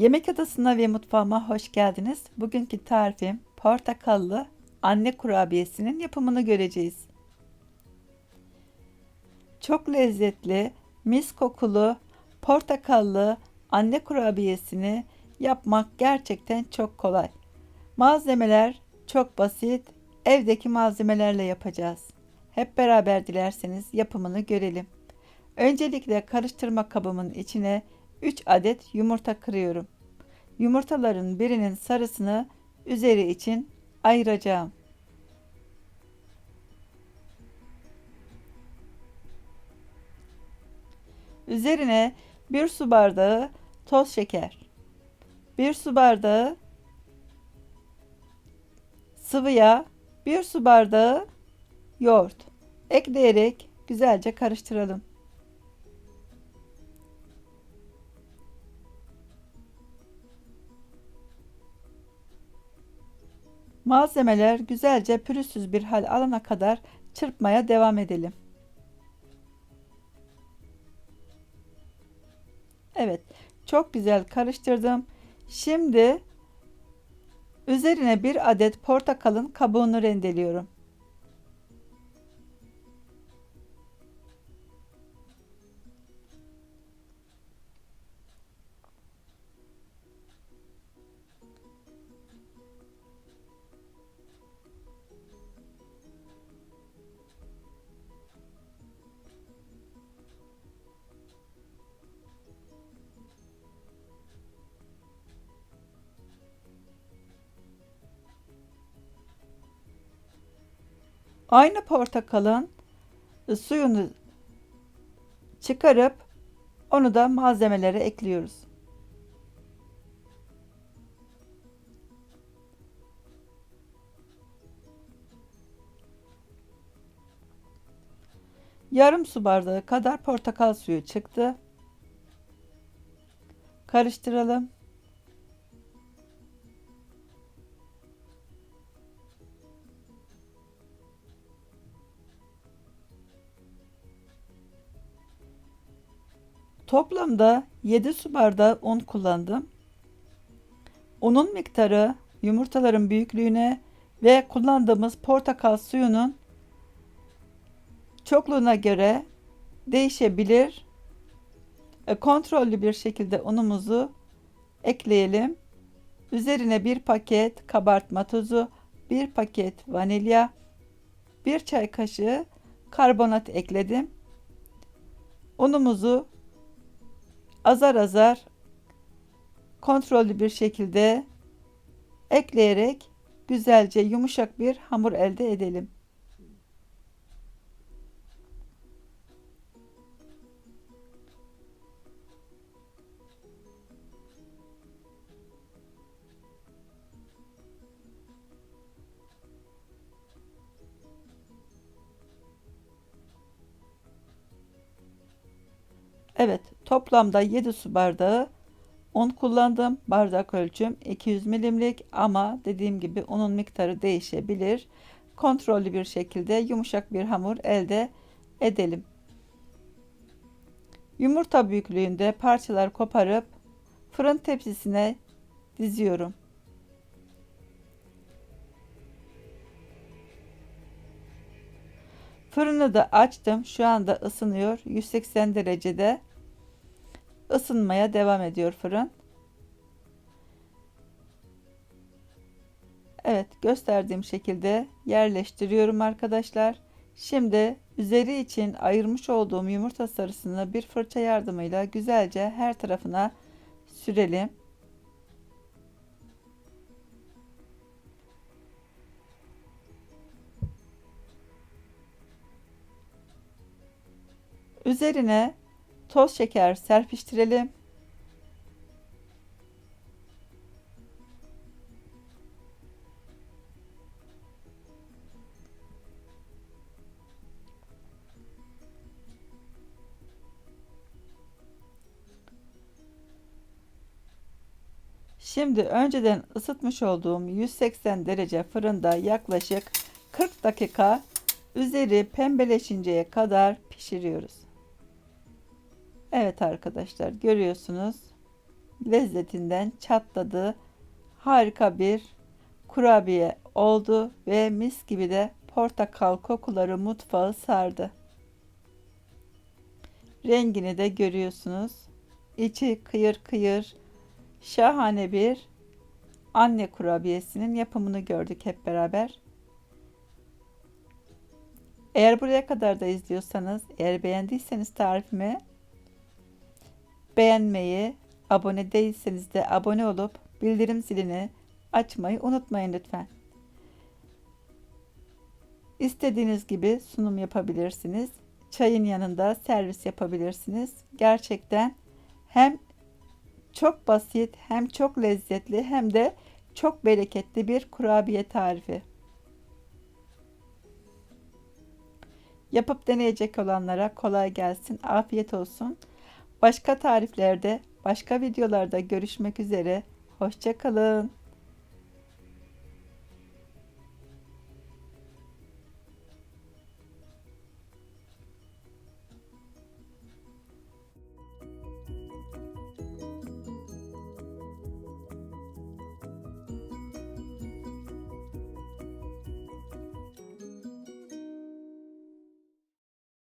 Yemek adasına ve mutfağıma hoş geldiniz. Bugünkü tarifim portakallı anne kurabiyesinin yapımını göreceğiz. Çok lezzetli, mis kokulu portakallı anne kurabiyesini yapmak gerçekten çok kolay. Malzemeler çok basit. Evdeki malzemelerle yapacağız. Hep beraber dilerseniz yapımını görelim. Öncelikle karıştırma kabımın içine 3 adet yumurta kırıyorum. Yumurtaların birinin sarısını üzeri için ayıracağım. Üzerine 1 su bardağı toz şeker, 1 su bardağı sıvı yağ, 1 su bardağı yoğurt ekleyerek güzelce karıştıralım. Malzemeler güzelce pürüzsüz bir hal alana kadar çırpmaya devam edelim. Evet, çok güzel karıştırdım. Şimdi üzerine bir adet portakalın kabuğunu rendeliyorum. Aynı portakalın suyunu çıkarıp onu da malzemelere ekliyoruz. Yarım su bardağı kadar portakal suyu çıktı. Karıştıralım. Toplamda 7 su bardağı un kullandım. Unun miktarı yumurtaların büyüklüğüne ve kullandığımız portakal suyunun çokluğuna göre değişebilir. E, kontrollü bir şekilde unumuzu ekleyelim. Üzerine bir paket kabartma tozu, bir paket vanilya, bir çay kaşığı karbonat ekledim. Unumuzu azar azar kontrollü bir şekilde ekleyerek güzelce yumuşak bir hamur elde edelim. Evet, toplamda 7 su bardağı un kullandım. Bardak ölçüm 200 milimlik ama dediğim gibi unun miktarı değişebilir. Kontrollü bir şekilde yumuşak bir hamur elde edelim. Yumurta büyüklüğünde parçalar koparıp fırın tepsisine diziyorum. Fırını da açtım. Şu anda ısınıyor. 180 derecede ısınmaya devam ediyor fırın. Evet gösterdiğim şekilde yerleştiriyorum arkadaşlar. Şimdi üzeri için ayırmış olduğum yumurta sarısını bir fırça yardımıyla güzelce her tarafına sürelim. Üzerine toz şeker serpiştirelim. Şimdi önceden ısıtmış olduğum 180 derece fırında yaklaşık 40 dakika üzeri pembeleşinceye kadar pişiriyoruz. Evet arkadaşlar görüyorsunuz. lezzetinden çatladı. Harika bir kurabiye oldu ve mis gibi de portakal kokuları mutfağı sardı. Rengini de görüyorsunuz. İçi kıyır kıyır şahane bir anne kurabiyesinin yapımını gördük hep beraber. Eğer buraya kadar da izliyorsanız, eğer beğendiyseniz tarifimi beğenmeyi, abone değilseniz de abone olup bildirim zilini açmayı unutmayın lütfen. İstediğiniz gibi sunum yapabilirsiniz. Çayın yanında servis yapabilirsiniz. Gerçekten hem çok basit, hem çok lezzetli, hem de çok bereketli bir kurabiye tarifi. Yapıp deneyecek olanlara kolay gelsin, afiyet olsun. Başka tariflerde, başka videolarda görüşmek üzere. Hoşçakalın.